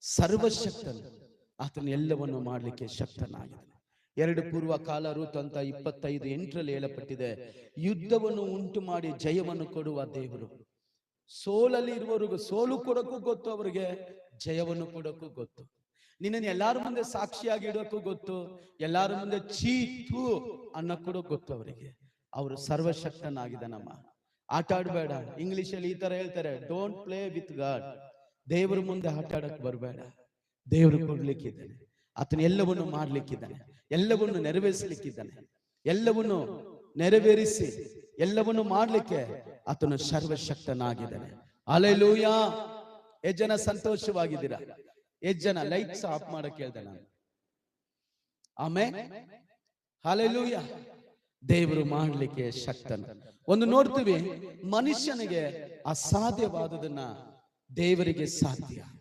ಸರ್ವಶಕ್ತನು. ಆತನ ಎಲ್ಲವನ್ನು ಮಾಡಲಿಕ್ಕೆ ಶಕ್ತನಾಗಿದ್ದಾನೆ. ಎರಡು ಪೂರ್ವ ಕಾಲ ಋತು ಅಂತ ಇಪ್ಪತ್ತೈದು ಎಂಟರಲ್ಲಿ ಹೇಳಪಟ್ಟಿದೆ ಯುದ್ಧವನ್ನು ಉಂಟು ಮಾಡಿ ಜಯವನ್ನು ಕೊಡುವ ದೇವರು. ಸೋಲಲ್ಲಿ ಇರುವವರಿಗೂ ಸೋಲು ಕೊಡೋಕ್ಕೂ ಗೊತ್ತು, ಅವರಿಗೆ ಜಯವನ್ನು ಕೊಡೋಕ್ಕೂ ಗೊತ್ತು. ನಿನ್ನನ್ನು ಎಲ್ಲಾರ ಮುಂದೆ ಸಾಕ್ಷಿಯಾಗಿ ಇಡೋಕ್ಕೂ ಗೊತ್ತು, ಎಲ್ಲಾರ ಮುಂದೆ ಚೀತು ಅನ್ನ ಕೂಡ ಗೊತ್ತು ಅವರಿಗೆ. ಅವರು ಸರ್ವಶಕ್ತನಾಗಿದ್ದಾನಮ್ಮ. ಆಟ ಆಡ್ಬೇಡ. ಇಂಗ್ಲಿಷ್ ಅಲ್ಲಿ ಈ ತರ ಹೇಳ್ತಾರೆ ಡೋಂಟ್ ಪ್ಲೇ ವಿತ್ ಗಾಡ್ ದೇವರ ಮುಂದೆ ಆಟ ಆಡಕ್ ಬರಬೇಡ. ದೇವರು ಕೊಡ್ಲಿಕ್ಕಿದ್ದಾನೆ. ಆತನ ಎಲ್ಲವನ್ನು ಮಾಡ್ಲಿಕ್ಕಿದ್ದಾನೆ. ಎಲ್ಲವನ್ನು ನೆರವೇರಿಸಲಿಕ್ಕಿದ್ದಾನೆ. ಎಲ್ಲವನ್ನು ನೆರವೇರಿಸಿ ಎಲ್ಲವನ್ನು ಮಾಡ್ಲಿಕ್ಕೆ ಆತನು ಸರ್ವಶಕ್ತನಾಗಿದ್ದಾನೆ. ಅಲೆಲೂಯ ಎಷ್ಟ್ ಜನ ಸಂತೋಷವಾಗಿದ್ದೀರಾ? ಎಷ್ಟ್ ಜನ ಲೈಟ್ಸ್ ಆಫ್ ಮಾಡಕ್ ಹೇಳ್ದೆ ನಾನು. ಆಮೇಲೆ ಅಲೆಲೂಯ ದೇವರು ಮಾಡ್ಲಿಕ್ಕೆ ಶಕ್ತನ. ಒಂದು ನೋಡ್ತೀವಿ ಮನುಷ್ಯನಿಗೆ ಅಸಾಧ್ಯವಾದದನ್ನ देवरी के साथ दिया।